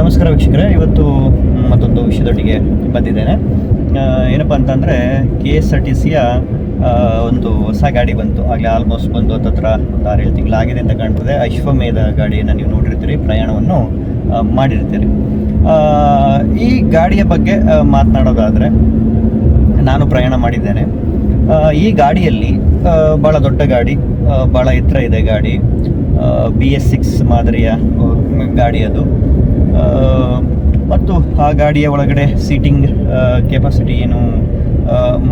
ನಮಸ್ಕಾರ ವೀಕ್ಷಕರೇ. ಇವತ್ತು ಮತ್ತೊಂದು ವಿಷಯದೊಟ್ಟಿಗೆ ಬಂದಿದ್ದೇನೆ. ಏನಪ್ಪ ಅಂತಂದರೆ ಕೆ ಎಸ್ ಆರ್ ಟಿ ಸಿಯ ಒಂದು ಹೊಸ ಗಾಡಿ ಬಂತು. ಆಗಲೇ ಆಲ್ಮೋಸ್ಟ್ ಬಂದು ಹತ್ತತ್ರ ಒಂದು ಆರೇಳು ತಿಂಗಳಾಗಿದೆ ಅಂತ ಕಾಣ್ತದೆ. ಅಶ್ವಮೇಧ ಗಾಡಿಯನ್ನು ನೀವು ನೋಡಿರ್ತೀರಿ. ಪ್ರಯಾಣವನ್ನು ಮಾಡಿರ್ತೀರಿ. ಈ ಗಾಡಿಯ ಬಗ್ಗೆ ಮಾತನಾಡೋದಾದರೆ, ನಾನು ಪ್ರಯಾಣ ಮಾಡಿದ್ದೇನೆ. ಈ ಗಾಡಿಯಲ್ಲಿ ಭಾಳ ದೊಡ್ಡ ಗಾಡಿ ಭಾಳ ಎತ್ತರ ಇದೆ ಗಾಡಿ. ಬಿ ಎಸ್ ಸಿಕ್ಸ್ ಮಾದರಿಯ ಗಾಡಿ ಅದು. ಮತ್ತು ಆ ಗಾಡಿಯ ಒಳಗಡೆ ಸೀಟಿಂಗ್ ಕೆಪಾಸಿಟಿ ಏನು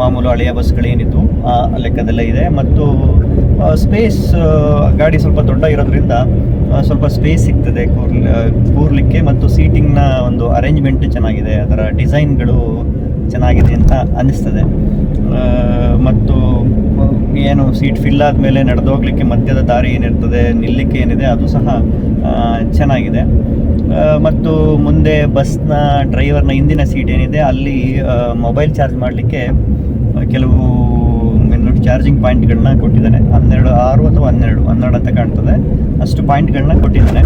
ಮಾಮೂಲು ಹಳೆಯ ಬಸ್ಗಳೇನಿತ್ತು ಆ ಲೆಕ್ಕದಲ್ಲೇ ಇದೆ. ಮತ್ತು ಸ್ಪೇಸ್ ಗಾಡಿ ಸ್ವಲ್ಪ ದೊಡ್ಡ ಇರೋದ್ರಿಂದ ಸ್ವಲ್ಪ ಸ್ಪೇಸ್ ಸಿಗ್ತದೆ ಕೂರ್ಲಿ ಕೂರ್ಲಿಕ್ಕೆ ಮತ್ತು ಸೀಟಿಂಗ್ನ ಒಂದು ಅರೇಂಜ್ಮೆಂಟ್ ಚೆನ್ನಾಗಿದೆ, ಅದರ ಡಿಸೈನ್ಗಳು ಚೆನ್ನಾಗಿದೆ ಅಂತ ಅನ್ನಿಸ್ತದೆ ಮತ್ತು ಏನು ಸೀಟ್ ಫಿಲ್ ಆದಮೇಲೆ ನಡೆದೋಗ್ಲಿಕ್ಕೆ ಮಧ್ಯದ ದಾರಿ ಏನಿರ್ತದೆ, ನಿಲ್ಲಕ್ಕೆ ಏನಿದೆ, ಅದು ಸಹ ಚೆನ್ನಾಗಿದೆ. ಮತ್ತು ಮುಂದೆ ಬಸ್ನ, ಡ್ರೈವರ್ನ ಹಿಂದಿನ ಸೀಟ್ ಏನಿದೆ, ಅಲ್ಲಿ ಮೊಬೈಲ್ ಚಾರ್ಜ್ ಮಾಡಲಿಕ್ಕೆ ಕೆಲವು ಚಾರ್ಜಿಂಗ್ ಪಾಯಿಂಟ್ಗಳನ್ನ ಕೊಟ್ಟಿದ್ದಾನೆ. ಹನ್ನೆರಡು, ಆರು ಅಥವಾ ಹನ್ನೆರಡು ಹನ್ನೆರಡು ಅಂತ ಕಾಣ್ತದೆ. ಅಷ್ಟು ಪಾಯಿಂಟ್ಗಳನ್ನ ಕೊಟ್ಟಿದ್ದಾನೆ.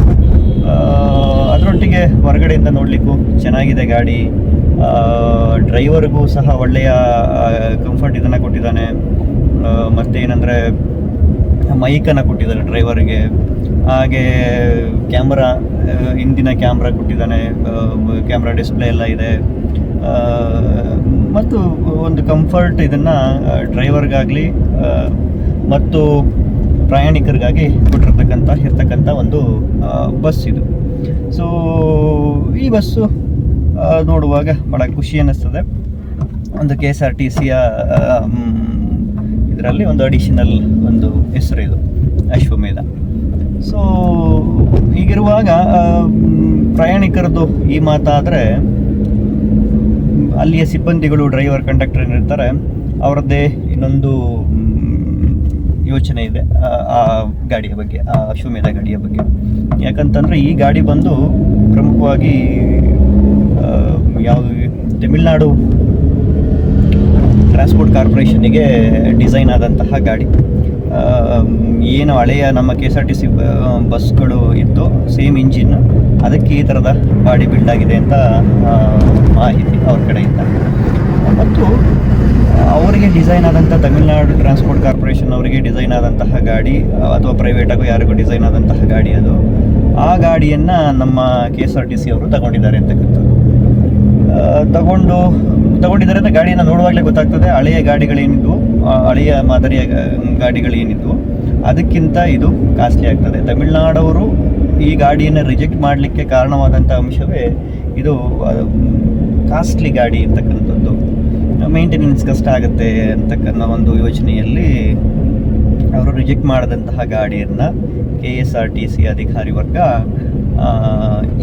ಅದರೊಟ್ಟಿಗೆ ಹೊರಗಡೆಯಿಂದ ನೋಡಲಿಕ್ಕೂ ಚೆನ್ನಾಗಿದೆ ಗಾಡಿ. ಡ್ರೈವರ್ಗೂ ಸಹ ಒಳ್ಳೆಯ ಕಂಫರ್ಟ್ ಇದನ್ನು ಕೊಟ್ಟಿದ್ದಾನೆ. ಮತ್ತೆ ಏನಂದರೆ ಮೈಕನ್ನು ಕೊಟ್ಟಿದ್ದಾರೆ ಡ್ರೈವರ್ಗೆ. ಹಾಗೆ ಕ್ಯಾಮ್ರಾ ಹಿಂದಿನ ಕ್ಯಾಮ್ರಾ ಕೊಟ್ಟಿದ್ದಾನೆ ಕ್ಯಾಮ್ರಾ ಡಿಸ್ಪ್ಲೇ ಎಲ್ಲ ಇದೆ. ಮತ್ತು ಒಂದು ಕಂಫರ್ಟ್ ಇದನ್ನು ಡ್ರೈವರ್ಗಾಗಲಿ ಮತ್ತು ಪ್ರಯಾಣಿಕರಿಗಾಗಿ ಕೊಟ್ಟಿರ್ತಕ್ಕಂಥ, ಇರ್ತಕ್ಕಂಥ ಒಂದು ಬಸ್ ಇದು. ಸೊ, ಈ ಬಸ್ಸು ನೋಡುವಾಗ ಭಾಳ ಖುಷಿ ಅನ್ನಿಸ್ತದೆ. ಒಂದು ಕೆ ಎಸ್ ಆರ್ ಟಿ ಸಿಯ ಇದರಲ್ಲಿ ಒಂದು ಅಡಿಷನಲ್ ಒಂದು ಹೆಸರು ಇದು ಅಶ್ವಮೇಧ. ಸೊ ಹೀಗಿರುವಾಗ ಪ್ರಯಾಣಿಕರದ್ದು ಈ ಮಾತಾದರೆ ಅಲ್ಲಿಯ ಸಿಬ್ಬಂದಿಗಳು ಡ್ರೈವರ್ ಕಂಡಕ್ಟರ್ ಏನಿರ್ತಾರೆ ಅವರದ್ದೇ ಇನ್ನೊಂದು ಯೋಚನೆ ಇದೆ ಆ, ಗಾಡಿಯ ಬಗ್ಗೆ ಆ ಅಶ್ವಮೇಧ ಗಾಡಿಯ ಬಗ್ಗೆ. ಯಾಕಂತಂದರೆ ಈ ಗಾಡಿ ಬಂದು ಪ್ರಮುಖವಾಗಿ ಯಾವುದು ತಮಿಳ್ನಾಡು ಟ್ರಾನ್ಸ್ಪೋರ್ಟ್ ಕಾರ್ಪೊರೇಷನಿಗೆ ಡಿಸೈನ್ ಆದಂತಹ ಗಾಡಿ. ಏನು ಹಳೆಯ ನಮ್ಮ K S R T C ಬಸ್ಗಳು ಇತ್ತು ಸೇಮ್ ಇಂಜಿನ್ ಅದಕ್ಕೆ ಈ ಥರದ ಬಾಡಿ ಬಿಲ್ಡ್ ಆಗಿದೆ ಅಂತ ಮಾಹಿತಿ ಅವ್ರ ಕಡೆಯಿಂದ. ಮತ್ತು ಅವರಿಗೆ ಡಿಸೈನ್ ಆದಂಥ ತಮಿಳ್ನಾಡು ಟ್ರಾನ್ಸ್ಪೋರ್ಟ್ ಕಾರ್ಪೊರೇಷನ್ ಅವರಿಗೆ ಡಿಸೈನ್ ಆದಂತಹ ಗಾಡಿ, ಅಥವಾ ಪ್ರೈವೇಟಾಗೂ ಯಾರಿಗೂ ಡಿಸೈನ್ ಆದಂತಹ ಗಾಡಿ ಅದು. ಆ ಗಾಡಿಯನ್ನು ನಮ್ಮ K S R T C ಅವರು ತಗೊಂಡಿದ್ದಾರೆ ಅಂತಕ್ಕಂಥದ್ದು ತಗೊಂಡು ತಗೊಂಡಿದ್ದಾರೆ ಅಂತ ಗಾಡಿಯನ್ನು ನೋಡುವಾಗಲೇ ಗೊತ್ತಾಗ್ತದೆ. ಹಳೆಯ ಗಾಡಿಗಳೇನಿದ್ವು ಹಳೆಯ ಮಾದರಿಯ ಗಾಡಿಗಳು ಗಾಡಿಗಳೇನಿದ್ವು. ಅದಕ್ಕಿಂತ ಇದು ಕಾಸ್ಟ್ಲಿ ಆಗ್ತದೆ. ತಮಿಳುನಾಡವರು ಈ ಗಾಡಿಯನ್ನು ರಿಜೆಕ್ಟ್ ಮಾಡಲಿಕ್ಕೆ ಕಾರಣವಾದಂಥ ಅಂಶವೇ ಇದು ಕಾಸ್ಟ್ಲಿ ಗಾಡಿ ಅಂತಕ್ಕಂಥದ್ದು. ಮೇಂಟೆನೆನ್ಸ್ ಕಷ್ಟ ಆಗುತ್ತೆ ಅಂತಕ್ಕಂಥ ಒಂದು ಯೋಚನೆಯಲ್ಲಿ ಅವರು ರಿಜೆಕ್ಟ್ ಮಾಡಿದಂತಹ ಗಾಡಿಯನ್ನು K S R T C ಅಧಿಕಾರಿ ವರ್ಗ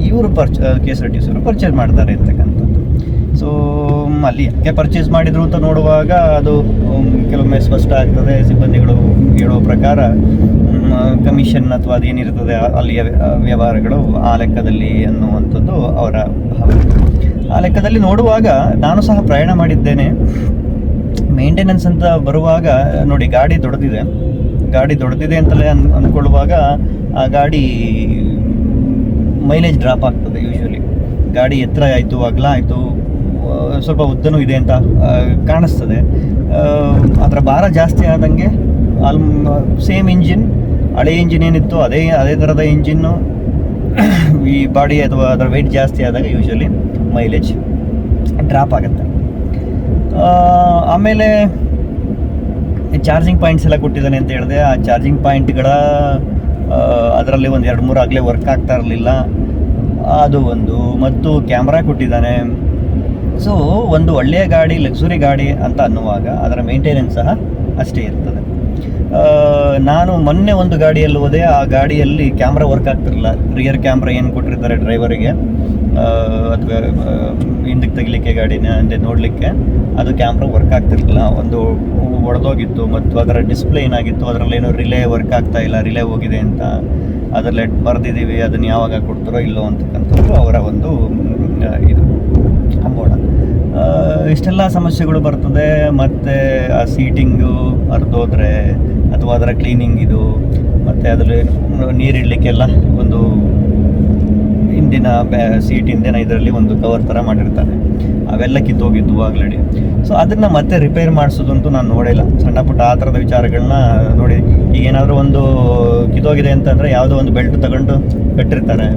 ಇವರು ಪರ್ಚ, K S R T C ಅವರು ಪರ್ಚೇಸ್ ಮಾಡ್ತಾರೆ ಅಂತಕ್ಕಂಥದ್ದು. ಸೊ ಅಲ್ಲಿ ಯಾಕೆ ಪರ್ಚೇಸ್ ಮಾಡಿದ್ರು ಅಂತ ನೋಡುವಾಗ ಅದು ಕೆಲವೊಮ್ಮೆ ಸ್ಪಷ್ಟ ಆಗ್ತದೆ, ಸಿಬ್ಬಂದಿಗಳು ಹೇಳುವ ಪ್ರಕಾರ ಕಮಿಷನ್ ಅಥವಾ ಅದೇನಿರ್ತದೆ ಅಲ್ಲಿಯ ವ್ಯ- ವ್ಯವಹಾರಗಳು ಆ ಲೆಕ್ಕದಲ್ಲಿ ಅನ್ನುವಂಥದ್ದು ಅವರ ಆ ಲೆಕ್ಕದಲ್ಲಿ ನೋಡುವಾಗ ನಾನು ಸಹ ಪ್ರಯಾಣ ಮಾಡಿದ್ದೇನೆ. ಮೇಂಟೆನೆನ್ಸ್ ಅಂತ ಬರುವಾಗ, ನೋಡಿ, ಗಾಡಿ ದೊಡ್ಡದಿದೆ. ಗಾಡಿ ದೊಡ್ಡದಿದೆ ಅಂತಲೇ ಅನ್ ಅಂದ್ಕೊಳ್ಳುವಾಗ ಆ ಗಾಡಿ ಮೈಲೇಜ್ ಡ್ರಾಪ್ ಆಗ್ತದೆ ಯೂಶ್ವಲಿ ಗಾಡಿ ಎತ್ತರ ಆಯಿತು, ಅಗಲ ಆಯಿತು ಸ್ವಲ್ಪ ಉದ್ದನೂ ಇದೆ ಅಂತ ಕಾಣಿಸ್ತದೆ. ಅದರ ಭಾರ ಜಾಸ್ತಿ ಆದಂಗೆ ಆಲ್ಮ್, ಸೇಮ್ ಇಂಜಿನ್, ಹಳೆ ಇಂಜಿನ್ ಏನಿತ್ತು ಅದೇ ಅದೇ ಥರದ ಇಂಜಿನ್ನು ಈ ಬಾಡಿ ಅಥವಾ ಅದರ ವೆಯ್ಟ್ ಜಾಸ್ತಿ ಆದಾಗ ಯೂಶ್ವಲಿ ಮೈಲೇಜ್ ಡ್ರಾಪ್ ಆಗುತ್ತೆ. ಆಮೇಲೆ ಚಾರ್ಜಿಂಗ್ ಪಾಯಿಂಟ್ಸ್ ಎಲ್ಲ ಕೊಟ್ಟಿದ್ದಾನೆ ಅಂತ ಹೇಳಿದೆ. ಆ ಚಾರ್ಜಿಂಗ್ ಪಾಯಿಂಟ್ಗಳ ಅದರಲ್ಲಿ ಒಂದು ಎರಡು ಮೂರು ಆಗಲೇ ವರ್ಕ್ ಆಗ್ತಾ ಇರಲಿಲ್ಲ. ಅದು ಒಂದು. ಮತ್ತು ಕ್ಯಾಮ್ರಾ ಕೊಟ್ಟಿದ್ದಾನೆ. ಸೊ ಒಂದು ಒಳ್ಳೆಯ ಗಾಡಿ ಲಕ್ಸುರಿ ಗಾಡಿ ಅಂತ ಅನ್ನುವಾಗ ಅದರ ಮೇಂಟೆನೆನ್ಸ್ ಸಹ ಅಷ್ಟೇ ಇರ್ತದೆ. ನಾನು ಮೊನ್ನೆ ಒಂದು ಗಾಡಿಯಲ್ಲಿ ಹೋದೆ. ಆ ಗಾಡಿಯಲ್ಲಿ ಕ್ಯಾಮ್ರಾ ವರ್ಕ್ ಆಗ್ತಿರಲಿಲ್ಲ. ರಿಯರ್ ಕ್ಯಾಮ್ರಾ ಏನು ಕೊಟ್ಟಿರ್ತಾರೆ ಡ್ರೈವರಿಗೆ ಅಥವಾ ಹಿಂದಕ್ಕೆ ತೆಗಿಲಿಕ್ಕೆ ಗಾಡಿನ ಅಂದರೆ ನೋಡಲಿಕ್ಕೆ ಅದು ಕ್ಯಾಮ್ರಾ ವರ್ಕ್ ಆಗ್ತಿರ್ಲಿಲ್ಲ. ಒಂದು ಒಡೆದೋಗಿತ್ತು ಮತ್ತು ಅದರ ಡಿಸ್ಪ್ಲೇ ಏನಾಗಿತ್ತು? ಅದರಲ್ಲಿ ಏನೋ ರಿಲೇ ವರ್ಕ್ ಆಗ್ತಾ ಇಲ್ಲ. ರಿಲೇ ಹೋಗಿದೆ ಅಂತ ಅದರಲ್ಲಿ ಬರೆದಿದ್ದೀವಿ. ಅದನ್ನು ಯಾವಾಗ ಕೊಡ್ತಾರೋ ಇಲ್ಲೋ ಅಂತಕ್ಕಂಥದ್ದು ಅವರ ಒಂದು ಇದು. ಅಂಬೋಣ ಆ, ಇಷ್ಟೆಲ್ಲ ಸಮಸ್ಯೆಗಳು ಬರ್ತದೆ ಮತ್ತು ಆ ಸೀಟಿಂಗು ಅರ್ಧೋದ್ರೆ ಅಥವಾ ಅದರ ಕ್ಲೀನಿಂಗ್ ಇದು ಮತ್ತು ಅದರಲ್ಲಿ ನೀರಿಡಲಿಕ್ಕೆಲ್ಲ ಒಂದು ಹಿಂದಿನ ಸೀಟ್ ಹಿಂದಿನ ಇದರಲ್ಲಿ ಒಂದು ಕವರ್ ಥರ ಮಾಡಿರ್ತಾರೆ. ಅವೆಲ್ಲ ಕಿತ್ತೋಗಿದ್ವು ಆಲ್ರೆಡಿ ಸೊ ಅದನ್ನು ಮತ್ತೆ ರಿಪೇರ್ ಮಾಡಿಸೋದಂತೂ ನಾನು ನೋಡಿಲ್ಲ ಸಣ್ಣ ಪುಟ್ಟ ಆ ಥರದ ವಿಚಾರಗಳನ್ನ ನೋಡಿ. ಈಗ ಏನಾದರೂ ಒಂದು ಕಿತ್ತೋಗಿದೆ ಅಂತಂದರೆ ಯಾವುದೋ ಒಂದು ಬೆಲ್ಟ್ ತಗೊಂಡು ಕಟ್ಟಿರ್ತಾರೆ.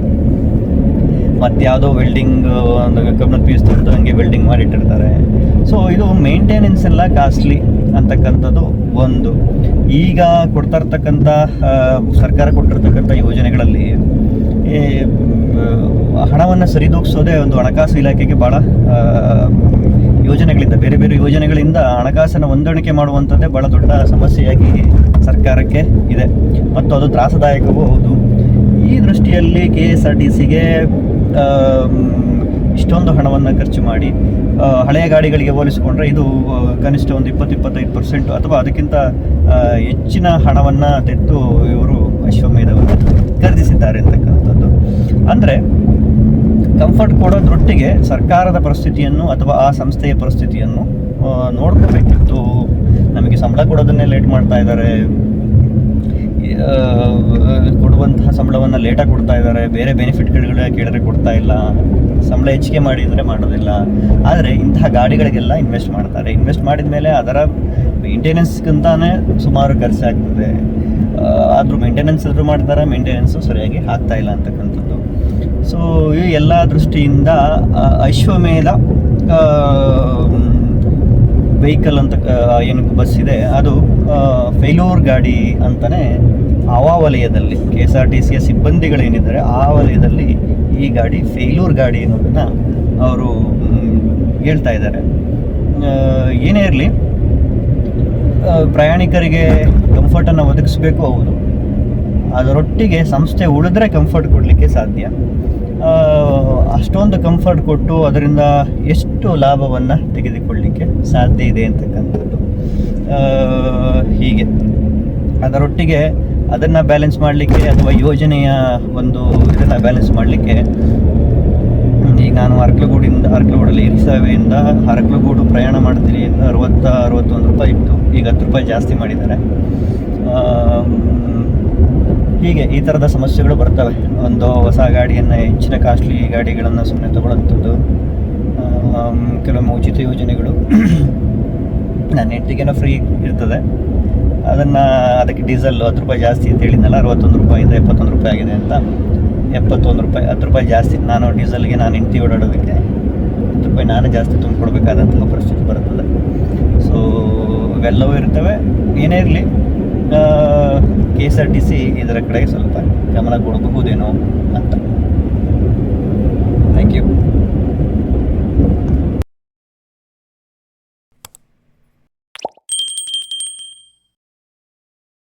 ಮತ್ತು ಯಾವುದೋ ವೆಲ್ಡಿಂಗ್ ಒಂದು ಕಬ್ಬಿಣದ ಪೀಸ್ ತಂದು ಹಂಗೆ ವೆಲ್ಡಿಂಗ್ ಮಾಡಿಟ್ಟಿರ್ತಾರೆ ಸೊ ಇದು ಮೇಂಟೆನೆನ್ಸ್ ಎಲ್ಲ ಕಾಸ್ಟ್ಲಿ ಅಂತಕ್ಕಂಥದ್ದು ಒಂದು. ಈಗ ಕೊಡ್ತಾ ಇರ್ತಕ್ಕಂಥ ಸರ್ಕಾರ ಕೊಟ್ಟಿರ್ತಕ್ಕಂಥ ಯೋಜನೆಗಳಲ್ಲಿ ಹಣವನ್ನು ಸರಿದೂಗಿಸೋದೇ ಒಂದು ಹಣಕಾಸು ಇಲಾಖೆಗೆ ಭಾಳ ಯೋಜನೆಗಳಿಂದ, ಬೇರೆ ಬೇರೆ ಯೋಜನೆಗಳಿಂದ ಹಣಕಾಸನ್ನು ಹೊಂದಾಣಿಕೆ ಮಾಡುವಂಥದ್ದೇ ಭಾಳ ದೊಡ್ಡ ಸಮಸ್ಯೆಯಾಗಿ ಸರ್ಕಾರಕ್ಕೆ ಇದೆ. ಮತ್ತು ಅದು ತ್ರಾಸದಾಯಕವೂ ಹೌದು. ಈ ದೃಷ್ಟಿಯಲ್ಲಿ ಕೆ ಎಸ್ ಆರ್ ಟಿ ಸಿಗೆ ಇಷ್ಟೊಂದು ಹಣವನ್ನು ಖರ್ಚು ಮಾಡಿ ಹಳೆಯ ಗಾಡಿಗಳಿಗೆ ಹೋಲಿಸಿಕೊಂಡ್ರೆ ಇದು ಕನಿಷ್ಠ ಒಂದು ಇಪ್ಪತ್ತು ಇಪ್ಪತ್ತೈದು ಪರ್ಸೆಂಟ್ ಅಥವಾ ಅದಕ್ಕಿಂತ ಹೆಚ್ಚಿನ ಹಣವನ್ನು ತೆತ್ತು ಇವರು ಅಶ್ವಮೇಧವನ್ನು ಖರೀದಿಸಿದ್ದಾರೆ ಅಂತಕ್ಕಂಥದ್ದು. ಅಂದರೆ ಕಂಫರ್ಟ್ ಕೊಡೋದ್ರೊಟ್ಟಿಗೆ ಸರ್ಕಾರದ ಪರಿಸ್ಥಿತಿಯನ್ನು ಅಥವಾ ಆ ಸಂಸ್ಥೆಯ ಪರಿಸ್ಥಿತಿಯನ್ನು ನೋಡ್ಕೋಬೇಕಿತ್ತು. ನಮಗೆ ಸಂಬಳ ಕೊಡೋದನ್ನೇ ಲೇಟ್ ಮಾಡ್ತಾ ಇದ್ದಾರೆ. ಕೊಡುವಂತಹ ಸಂಬಳವನ್ನು ಲೇಟಾಗಿ ಕೊಡ್ತಾ ಇದ್ದಾರೆ, ಬೇರೆ ಬೆನಿಫಿಟ್ಗಳಿಗೆ ಕೇಳಿದ್ರೆ ಕೊಡ್ತಾ ಇಲ್ಲ, ಸಂಬಳ ಹೆಚ್ಚಿಗೆ ಮಾಡಿದರೆ ಮಾಡೋದಿಲ್ಲ. ಆದರೆ ಇಂತಹ ಗಾಡಿಗಳಿಗೆಲ್ಲ ಇನ್ವೆಸ್ಟ್ ಮಾಡ್ತಾರೆ. ಇನ್ವೆಸ್ಟ್ ಮಾಡಿದ ಮೇಲೆ ಅದರ ಮೇಂಟೆನೆನ್ಸ್ಗಿಂತಾನೇ ಸುಮಾರು ಖರ್ಚಾಗ್ತದೆ ಆದರೂ ಮೇಂಟೆನೆನ್ಸ್ ಆದರೂ ಮಾಡ್ತಾರೆ ಮೇಂಟೆನೆನ್ಸು ಸರಿಯಾಗಿ ಆಗ್ತಾ ಇಲ್ಲ ಅಂತಕ್ಕಂಥದ್ದು. ಸೊ ಈ ಎಲ್ಲ ದೃಷ್ಟಿಯಿಂದ ಅಶ್ವಮೇಧ ವೆಹಿಕಲ್ ಅಂತ ಏನು ಬಸ್ ಇದೆ, ಅದು ಫೇಲ್ಯೂರ್ ಗಾಡಿ ಅಂತಲೇ ಆ ವಲಯದಲ್ಲಿ ಕೆ ಎಸ್ ಆರ್ ಟಿ ಸಿಯ ಸಿಬ್ಬಂದಿಗಳೇನಿದ್ದಾರೆ, ಆ ವಲಯದಲ್ಲಿ ಈ ಗಾಡಿ ಫೇಲ್ಯೂರ್ ಗಾಡಿ ಅನ್ನೋದನ್ನು ಅವರು ಹೇಳ್ತಾ ಇದ್ದಾರೆ. ಏನೇ ಇರಲಿ ಪ್ರಯಾಣಿಕರಿಗೆ ಕಂಫರ್ಟನ್ನು ಒದಗಿಸ್ಬೇಕು, ಹೌದು. ಅದರೊಟ್ಟಿಗೆ ಸಂಸ್ಥೆ ಉಳಿದ್ರೆ ಕಂಫರ್ಟ್ ಕೊಡಲಿಕ್ಕೆ ಸಾಧ್ಯ. ಅಷ್ಟೊಂದು ಕಂಫರ್ಟ್ ಕೊಟ್ಟು ಅದರಿಂದ ಎಷ್ಟು ಲಾಭವನ್ನು ತೆಗೆದುಕೊಳ್ಳಲಿಕ್ಕೆ ಸಾಧ್ಯ ಇದೆ ಅಂತಕ್ಕಂಥದ್ದು. ಹೀಗೆ. ಅದರೊಟ್ಟಿಗೆ ಅದನ್ನು ಬ್ಯಾಲೆನ್ಸ್ ಮಾಡಲಿಕ್ಕೆ ಅಥವಾ ಯೋಜನೆಯ ಒಂದು ಇದನ್ನು ಬ್ಯಾಲೆನ್ಸ್ ಮಾಡಲಿಕ್ಕೆ ಈಗ ನಾನು ಅರ್ಕಲಗೂಡಿಂದ, ಅರ್ಕಲಗೂಡಲ್ಲಿ ಇರಿಸಾವೆಯಿಂದ ಅರ್ಕಲಗೂಡು ಪ್ರಯಾಣ ಮಾಡ್ತೀನಿ. ಅರವತ್ತ, ಅರವತ್ತೊಂದು ರೂಪಾಯಿ ಇತ್ತು. ಈಗ ಹತ್ತು ರೂಪಾಯಿ ಜಾಸ್ತಿ ಮಾಡಿದ್ದಾರೆ. ಹೀಗೆ ಈ ಥರದ ಸಮಸ್ಯೆಗಳು ಬರ್ತವೆ. ಒಂದು ಹೊಸ ಗಾಡಿಯನ್ನು, ಹೆಚ್ಚಿನ ಕಾಸ್ಟ್ಲಿ ಗಾಡಿಗಳನ್ನು ಸುಮ್ಮನೆ ತಗೊಳ್ಳುವಂಥದ್ದು ಕೆಲವೊಮ್ಮೆ ಉಚಿತ ಯೋಜನೆಗಳು ನನ್ನ ಹೆಂಡತಿಗೇನೋ ಫ್ರೀ ಇರ್ತದೆ. ಅದನ್ನು, ಅದಕ್ಕೆ ಡೀಸೆಲ್ ಹತ್ತು ರೂಪಾಯಿ ಜಾಸ್ತಿ ಅಂತ ಹೇಳಿದ್ನಲ್ಲ, ಅರವತ್ತೊಂದು ರೂಪಾಯಿ ಇದೆ ಎಪ್ಪತ್ತೊಂದು ರೂಪಾಯಿ ಆಗಿದೆ ಅಂತ. ಎಪ್ಪತ್ತೊಂದು ರೂಪಾಯಿ, ಹತ್ತು ರೂಪಾಯಿ ಜಾಸ್ತಿ, ನಾನು ಡೀಸೆಲ್ಗೆ ನಾನು ಹೆಂಡತಿ ಓಡಾಡೋದಕ್ಕೆ ಹತ್ತು ರೂಪಾಯಿ ನಾನೇ ಜಾಸ್ತಿ ತುಂಬಿಕೊಡ್ಬೇಕಾದಂತಹ ಪರಿಸ್ಥಿತಿ ಬರ್ತದೆ. ಸೊ ಇವೆಲ್ಲವೂ ಇರ್ತವೆ. ಏನೇ ಇರಲಿ K S R T C ಇದರ ಕಡೆಗೆ ಸ್ವಲ್ಪ ಗಮನ ಕೊಡಬಹುದೇನೋ ಅಂತ. Thank you